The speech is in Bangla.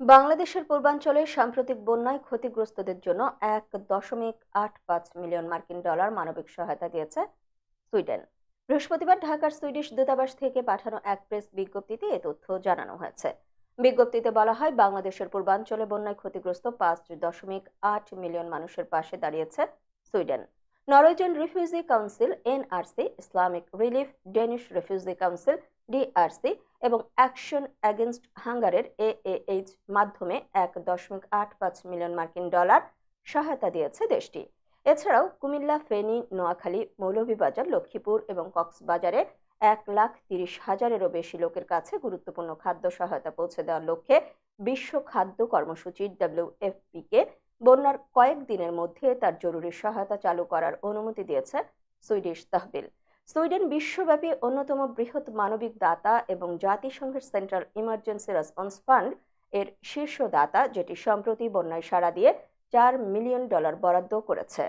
বাংলাদেশের পূর্বাঞ্চলে সাম্প্রতিক বন্যায় ক্ষতিগ্রস্তদের জন্য এক দশমিক আট পাঁচ মিলিয়ন মার্কিন ডলার মানবিক সহায়তা দিয়েছে সুইডেন। বৃহস্পতিবার ঢাকার সুইডিশ দূতাবাস থেকে পাঠানো এক প্রেস বিজ্ঞপ্তিতে এ তথ্য জানানো হয়েছে। বিজ্ঞপ্তিতে বলা হয়, বাংলাদেশের পূর্বাঞ্চলে বন্যায় ক্ষতিগ্রস্ত পাঁচ দশমিক আট মিলিয়ন মানুষের পাশে দাঁড়িয়েছে Sweden. Norwegian refugee council, NRC, Islamic relief, Danish refugee council, DRC এবং অ্যাকশন অ্যাগেনস্ট হাঙ্গারের এএইচ মাধ্যমে এক দশমিক আট পাঁচ মিলিয়ন মার্কিন ডলার সহায়তা দিয়েছে দেশটি। এছাড়াও কুমিল্লা, ফেনী, নোয়াখালী, মৌলভীবাজার, লক্ষ্মীপুর এবং কক্সবাজারে এক লাখ তিরিশ হাজারেরও বেশি লোকের কাছে গুরুত্বপূর্ণ খাদ্য সহায়তা পৌঁছে দেওয়ার লক্ষ্যে বিশ্ব খাদ্য কর্মসূচি ডাব্লিউএফপি কে বন্যার কয়েক দিনের মধ্যে তার জরুরি সহায়তা চালু করার অনুমতি দিয়েছে সুইডিশ তহবিল। সুইডেন বিশ্বব্যাপী অন্যতম বৃহৎ মানবিক দাতা এবং জাতিসংঘের সেন্ট্রাল ইমার্জেন্সি রেসপন্স ফান্ড এর শীর্ষ দাতা, যেটি সম্প্রতি বন্যায় সাড়া দিয়ে চার মিলিয়ন ডলার বরাদ্দ করেছে।